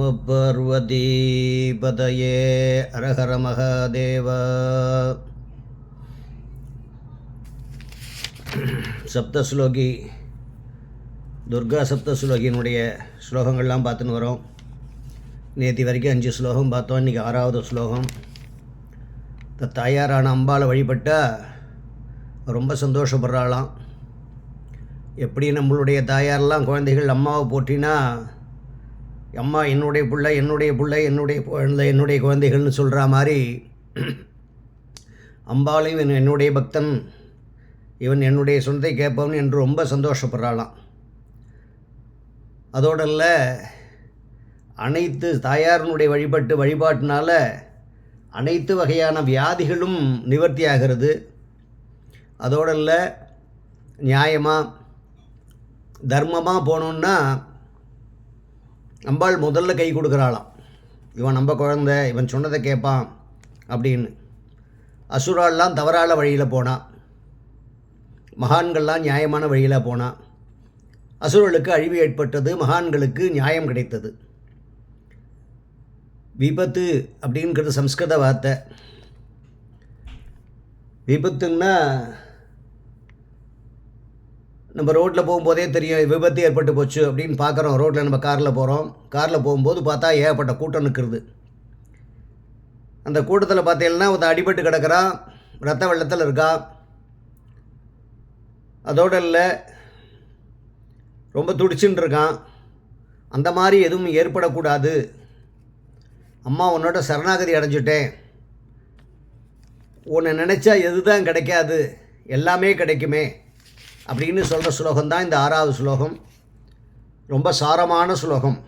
நம பார்வதீபதயே அரஹர மகாதேவ. சப்தஸ்லோகி துர்கா சப்தஸ்லோகியினுடைய ஸ்லோகங்கள்லாம் பார்த்துன்னு வரோம். நேற்று வரைக்கும் அஞ்சு ஸ்லோகம் பார்த்தோம். இன்றைக்கி ஆறாவது ஸ்லோகம். இந்த தாயாரான அம்பாவை வழிபட்டால் ரொம்ப சந்தோஷப்படுறாளாம். எப்படி நம்மளுடைய தாயாரெல்லாம் குழந்தைகள் அம்மாவை போட்டினா அம்மா என்னுடைய பிள்ளை என்னுடைய பிள்ளை என்னுடைய குழந்தை என்னுடைய குழந்தைகள்னு சொல்கிற மாதிரி அம்பாளையும் இவன் என்னுடைய பக்தன் இவன் என்னுடைய சொந்தத்தை கேட்பவன் என்று ரொம்ப சந்தோஷப்படுறாளாம். அதோடல்ல அனைத்து தாயாரினுடைய வழிபட்டு வழிபாட்டினால அனைத்து வகையான வியாதிகளும் நிவர்த்தி ஆகிறது. அதோடல்ல நியாயமாக தர்மமாக போனோன்னா அம்பாள் முதல்ல கை கொடுக்குறாளாம். இவன் நம்ம குழந்த இவன் சொன்னதை கேட்பான் அப்படின்னு. அசுரால்லாம் தவறான வழியில் போனான் மகான்கள்லாம் நியாயமான வழியில் போனான் அசுரர்களுக்கு அழிவு ஏற்பட்டது மகான்களுக்கு நியாயம் கிடைத்தது. விபத்து அப்படிங்கிறது சம்ஸ்கிருத வார்த்தை. விபத்துன்னா நம்ம ரோட்டில் போகும்போதே தெரியும் விபத்து ஏற்பட்டு போச்சு அப்படின்னு பார்க்குறோம். ரோட்டில் நம்ம காரில் போகிறோம் காரில் போகும்போது பார்த்தா ஏகப்பட்ட கூட்டம் நிற்கிறது அந்த கூட்டத்தில் பார்த்தீங்கன்னா ஒருத்தன் அடிபட்டு கிடக்கிறான். ரத்த வெள்ளத்தில் இருக்கா? அதோடு இல்லை. ரொம்ப துடிச்சுன்னு இருக்கான். அந்த மாதிரி எதுவும் ஏற்படக்கூடாது. அம்மா உன்னோட சரணாகதி அடைஞ்சிட்டேன். உன்னை நினச்சா எது தான் கிடைக்காது. எல்லாமே கிடைக்குமே. அப்படின்னு சொல்கிற ஸ்லோகம் தான் இந்த ஆறாவது ஸ்லோகம் ரொம்ப சாரமான ஸ்லோகம்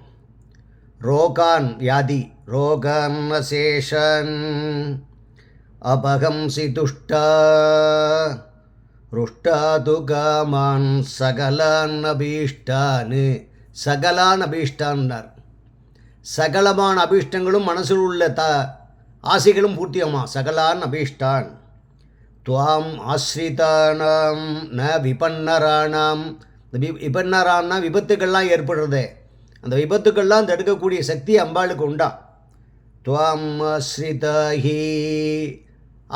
ரோகான் வியாதி ரோகன் அசேஷன் அபகம்சி துஷ்டா ருஷ்டா துகமான் சகலான் அபீஷ்டானு சகலான் அபீஷ்டான்னார் சகலமான அபீஷ்டங்களும் மனசில் உள்ள த ஆசைகளும் பூர்த்தியமா சகலான் அபீஷ்டான். துவாம் ஆஸ்ரிதானாம் ந விபன்னரானாம் இந்த வி விபன்னரான்னா விபத்துக்கள்லாம் ஏற்படுறது. அந்த விபத்துக்கள்லாம் தடுக்கக்கூடிய சக்தி அம்பாளுக்கு உண்டா? துவாம் ஆஸ்ரிதாகி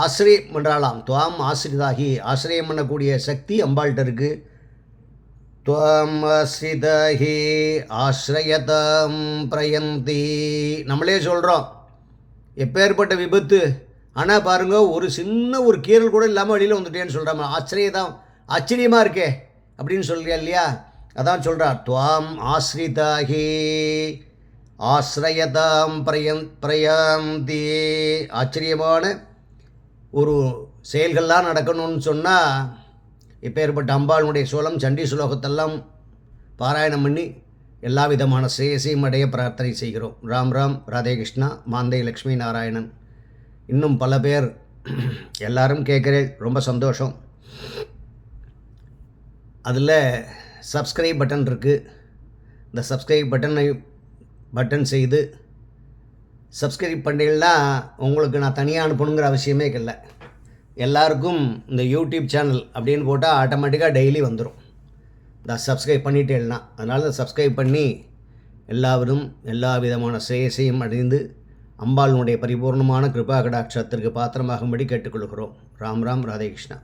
ஆசிரியம் பண்ணுறாளாம் துவாம் ஆசிரிதாகி ஆசிரியம் பண்ணக்கூடிய சக்தி அம்பாள்கிட்ட இருக்குது துவாம் ஆசிரிதாகி ஆசிரயதாம் பிரயந்தி. நம்மளே சொல்கிறோம் எப்பேற்பட்ட விபத்து? ஆனால் பாருங்கள் ஒரு சின்ன ஒரு கீரல் கூட இல்லாமல் வெளியில் வந்துட்டேன்னு சொல்கிறாங்க ஆச்சரியதான் ஆச்சரியமாக இருக்கே அப்படின்னு சொல்கிறியா இல்லையா? அதான் சொல்கிறார் துவாம் ஆஸ்ரிதாகி ஆசிரயதாம் பிரயம் பிரயாந்தி. ஆச்சரியமான ஒரு செயல்கள்லாம் நடக்கணும்னு சொன்னால் இப்போ ஏற்பட்ட அம்பாளுடைய சோளம் சண்டி சுலோகத்தெல்லாம் பாராயணம் பண்ணி எல்லா விதமான சேசையும் அடைய பிரார்த்தனை செய்கிறோம். ராம் ராம் ராதே கிருஷ்ணா மாந்தை லக்ஷ்மி நாராயணன். இன்னும் பல பேர் எல்லாரும் கேட்குறேன் ரொம்ப சந்தோஷம். அதில் சப்ஸ்கிரைப் பட்டன் இருக்குது இந்த சப்ஸ்கிரைப் பட்டனை பட்டன் செய்து சப்ஸ்கிரைப் பண்ணீங்கன்னா உங்களுக்கு நான் தனியாக அனுப்பணுங்கிற அவசியமே இல்லை. எல்லாருக்கும் இந்த யூடியூப் சேனல் அப்படின்னு போட்டால் ஆட்டோமேட்டிக்காக டெய்லி வந்துடும் இந்த சப்ஸ்கிரைப் பண்ணிட்டேன்னா அதனால் சப்ஸ்கிரைப் பண்ணி எல்லாவரும் எல்லா விதமான சேசையும் அடைந்து அம்பாளுடைய பரிபூர்ணமான கிருபா கடாட்சத்திற்கு பாத்திரமாகும்படி கேட்டுக்கொள்கிறோம். ராம் ராம் ராதேகிருஷ்ணா